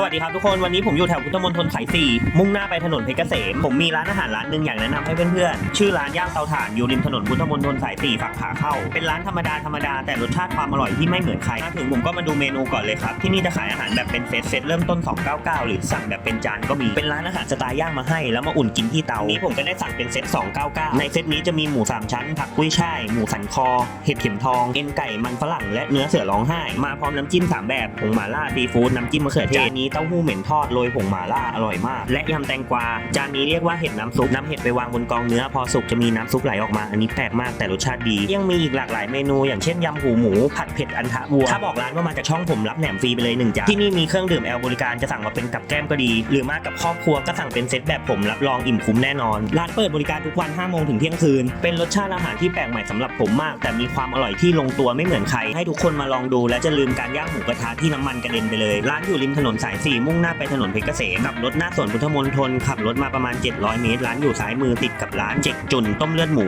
สวัสดีครับทุกคนวันนี้ผมอยู่แถวพุทธมณฑลสายสี่มุ่งหน้าไปถนนเพชรเกษม ผมมีร้านอาหารร้านหนึ่งอยากแนะนำให้เพื่อนๆ ชื่อร้านย่างเตาถ่านอยู่ริมถนนพุทธมณฑลสายสี่ฝั่งขาเข้า เป็นร้านธรรมดาธรรมดาแต่รสชาติความอร่อยที่ไม่เหมือนใครมาถึงผมก็มาดูเมนูก่อนเลยครับ ที่นี่จะขายอาหารแบบเป็นเซตเซตเริ่มต้น 299 หรือสั่งแบบเป็นจานก็มีเป็นร้านอาหารสไตล์ย่างมาให้ แล้วมาอุ่นกินที่เตานี่ผมก็ได้สั่งเป็นเซต299 ในเซตนี้จะมีหมูสามชั้นผักกุ้ยช่ายหมูสันคอ เห็ดเข็มทองเอ็นไก่มันฝรั่งและเนื้อเสือร้องไห้มาพร้อมน้ำจิ้มสามแบบผงหม่าล่าซีฟู้ดน้ำจิ้มมะเขือเทศจานนี้เต้าหู้เหม็นทอดโรยผงหม่าล่าอร่อยมาก และยำแตงกวา จานนี้เรียกว่าเห็ดน้ำซุปนำเห็ดไปวางบนกองเนื้อพอสุกจะมีน้ำซุปไหลออกมาอันนี้แปลกมากแต่รสชาติดี ยังมีอีกหลากหลายเมนู อย่างเช่นยำหูหมูผัดเผ็ดอันทะวัวถ้าบอกร้านว่ามาจากช่องผมรับแหนมฟรีไปเลยหนึ่งจานที่นี่มีเครื่องดื่มแอลบริการจะสั่งมาเป็นกับแก้มก็ดี หรือมากับครอบครัวก็สั่งเป็นเซตแบบผมรับรองอิ่มคุ้มแน่นอนร้านเปิดบริการทุกวัน5โมงถึงเที่ยงคืนเป็นรสชาติอาหารที่แปลกใหม่สำหรับผมมาก แต่มีความอร่อยที่ลงตัวไม่เหมือนใครให้ทุกคนมาลองดูและจะลืมการย่างหมูกระทะที่น้ำมันกระเด็นไปเลย ร้านอยู่ริมถนนสายสี่มุ่งหน้าไปถนนเพชรเกษมขับรถหน้าสวนพุทธมณฑลขับรถมาประมาณ 700 เมตร ร้านอยู่ซ้ายมือติดกับร้านเจ็กจุนต้มเลือดหมู